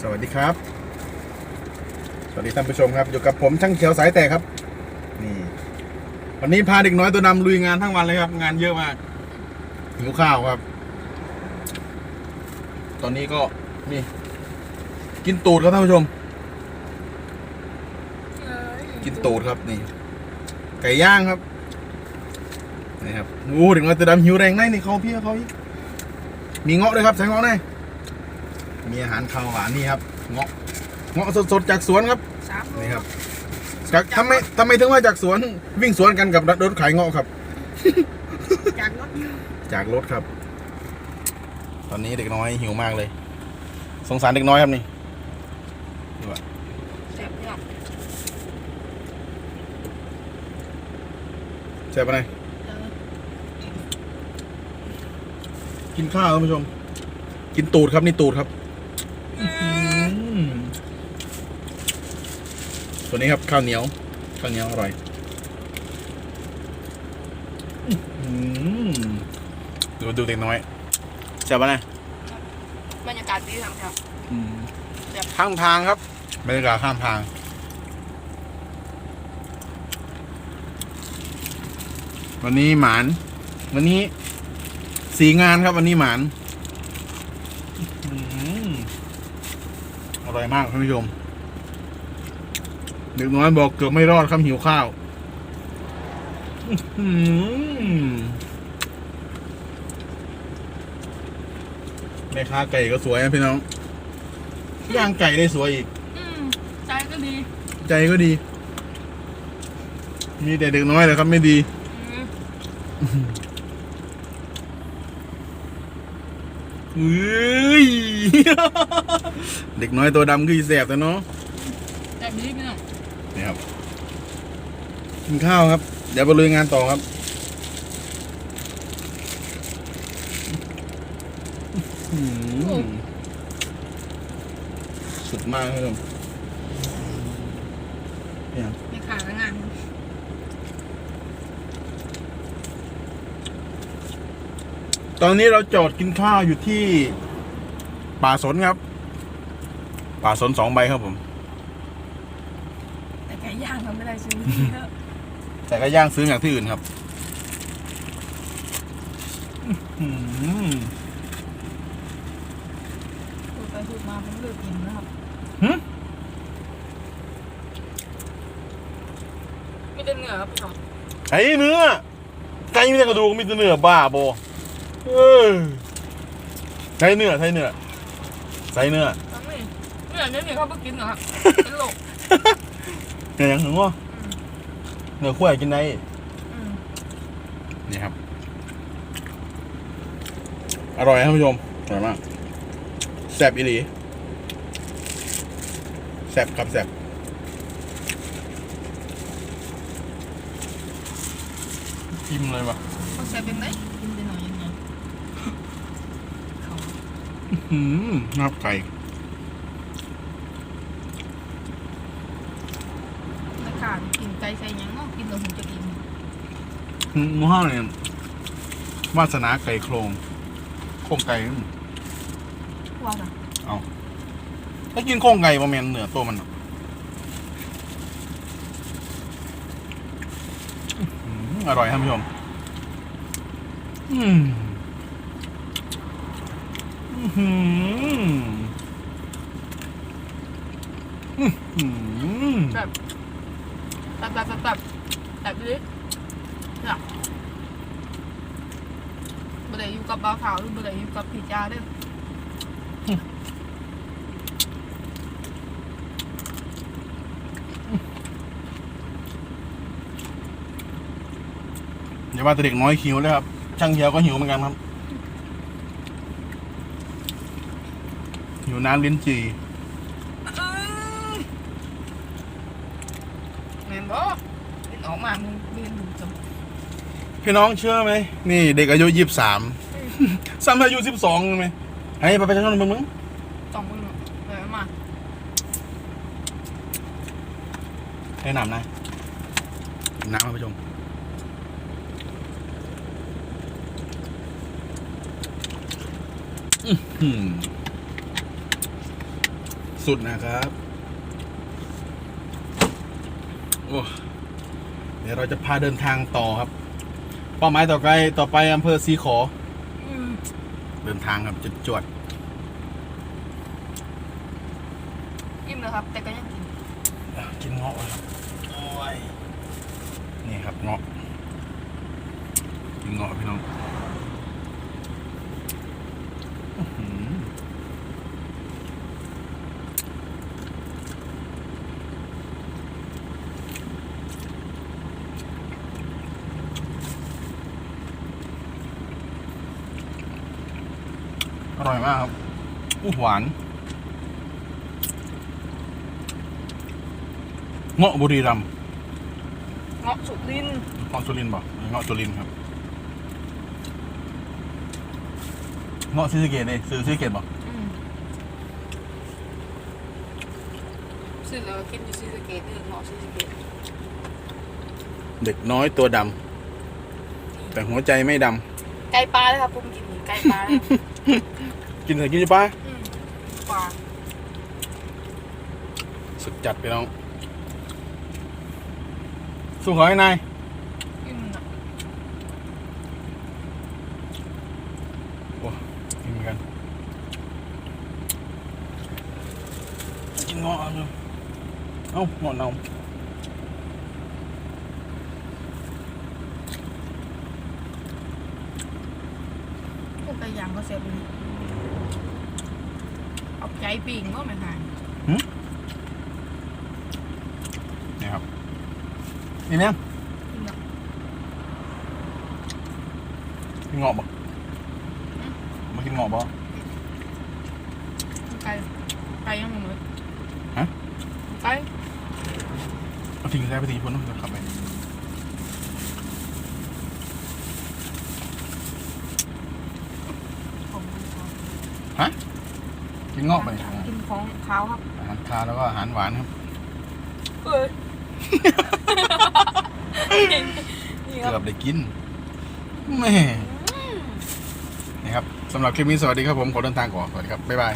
สวัสดีครับ สวัสดีท่านผู้ชมครับ อยู่กับผมช่างเขียวสายแตกครับ นี่ วันนี้พาเด็กน้อยตัวดำลุยงานทั้งวันเลยครับ งานเยอะมากหิวข้าวครับ ตอนนี้ก็นี่ กินตูดครับท่านผู้ชม กินตูดครับนี่ ไก่ย่างครับนี่ครับโอ้เด็กน้อยตัวดำหิวแรงได้นี่เขาพี่เขามีเงาะด้วยครับใช้เงาะหน่อย มีอาหารข้าวหวานนี่ครับเงาะเงาะสดๆจากสวนครับสามโลนี่ครับจากทำไมทำไมถึงว่าจากสวนวิ่งสวนกันกับรถขายเงาะครับ จากรถจากรถครับ ตอนนี้เด็กน้อยหิวมากเลย สงสารเด็กน้อยครับนี่ดูอะแซ่บเนี่ยใช่ปะเนี่ยเออกินข้าวท่านผู้ชม กินตูดครับนี่ตูดครับ ตัวนี้ครับข้าวเหนียว ข้าวเหนียวอร่อยอื้อหือดูดูเด็กน้อยใช่ปะเนี่ยบรรยากาศดีทำครับข้างทางครับบรรยากาศข้างทางวันนี้หมาน วันนี้สีงานครับวันนี้หมานอื้อหือ อร่อยมากท่านผู้ชมเด็กน้อยบอกเกือบไม่รอดครับหิวข้าวอื้อหือแม่ค้าไก่ก็สวยนะพี่น้องย่างไก่ได้สวยอีกอืมใจก็ดี ใจก็ดี มีแต่เด็กน้อยแหละครับไม่ดี อืม เฮ้ยเด็กน้อยตัวดำคือแสบแต่เนาะแซ่บดีพี่น้องนี่ครับกินข้าวครับ เดี๋ยวไปลุยงานต่อครับอื้อหือสุดมากครับผมเนี่ย ไม่ขาดงาน ตอนนี้เราจอดกินข้าวอยู่ที่ป่าสนครับ ป่าสนสองใบครับผม แต่ไก่ย่างทำไม่ได้ซื้อเยอะแต่ก็ย่างซื้อจากที่อื่นครับอื้อหือพูดไปพูดมาผมเลือกกินนะครับหึไม่ได้เนื้อครับพี่น้องไอ้เนื้อไก่ไม่ใช่กระดูกมีแต่เนื้อบ้าโบเออ ใช้เนื้อใช้เนื้อใช้เนื้อทั้งนี้เนื้อเนื้อนี่เขาไม่กินเหรอครับเป็นโรคเนื้อยังถึงวะเนื้อขั้วกินได้อืมนี่ครับ อร่อยครับท่านผู้ชมอร่อยมากแซ่บอีหลีแซ่บครับแซ่บกินเลยว่ะเขาแซ่บเป็นไหมกินไปหน่อยยังไงเขา อืม นับไก่ไม่ขาดกินไก่ใส่หยังเนาะกินแล้วผมจะกินหมูห้าเนี่ยวาสนาไก่โครงโครงไก่อืมว่าน่ะถ้ากินโครงไก่ประมาณเนื้อตัวมันอะอืมอร่อยท่านผู้ชมอืมอื้อหืออื้อหือ แบบแบบแบบแบบแบบแบบนี้เนี่ยบ่ได้อยู่กับบ่าวขาวหรือบ่ได้อยู่กับพี่จ้าเด้ออย่าว่าแต่เด็กน้อยหิวเลยครับ ช่างเหียวก็หิวเหมือนกันครับ หิวน้ำลิ้นจี่แม่นบ่เห็นออกมามึงเรียนดูจังพี่น้องเชื่อไหม นี่เด็กอายุยี่สิบสามซ้ำอายุสิบสองไหมไอ้ไปไปช่างมึงมึงต้องมึงเนาะเดี๋ยวมาให้น้ำนะน้ำมาผู้ชมอื้อหือ สุดนะครับ โอ้เดี๋ยวเราจะพาเดินทางต่อครับ เป้าหมายต่อไปต่อไปอำเภอสีขออืมเดินทางครับจุดจวดอิ่มแล้วครับ แต่ก็ยังกินอะกินเงาะเลยครับโอ้ยนี่ครับเงาะกินเงาะพี่น้องอื้อหือ อร่อยมากครับอู้หวานเงาะบุรีรัมย์เงาะสุรินทร์เงาะสุรินทร์บอกเงาะสุรินทร์ครับเงาะซีสะเกตเลยซื้อซีสะเกตบอกอืมซื้อแล้วก็กินอยู่ซีสะเกตเออเงาะซีสะเกตเด็กน้อยตัวดำแต่หัวใจไม่ดไก่ปลาเลยครับผมกิน ไก่ปลาเลยำกินเถอะกินจะป้าอืมปลาสุดจัดไปน้อง สู้ขอให้นายอิ่มนะโอ้กินเหมือนกัน กินเงาะเอาเลยเอ้าเงาะเน่า พ วกไก่ย่างก็เสียบเลยเอาใจปิ่งก็ไม่หายนี่ครับนี่เนี่ยอิ่มนะกินเงาะบ่มากินเงาะบ่ไก่ไก่ยังไงเลยฮะไก่เอาทิ้งใส่ไปทิ้งพุ่นนู้นขับไป ของ กิน เงาะไปกินของขาวครับอาหารคาวแล้วก็อาหารหวานครับ เอ้ยนี่คเกืรัอบ บได้กินแม่นี่ครับสำหรับคลิปนี้สวัสดีครับผมขอเดินทางก่อนสวัสดีครับบ๊ายบาย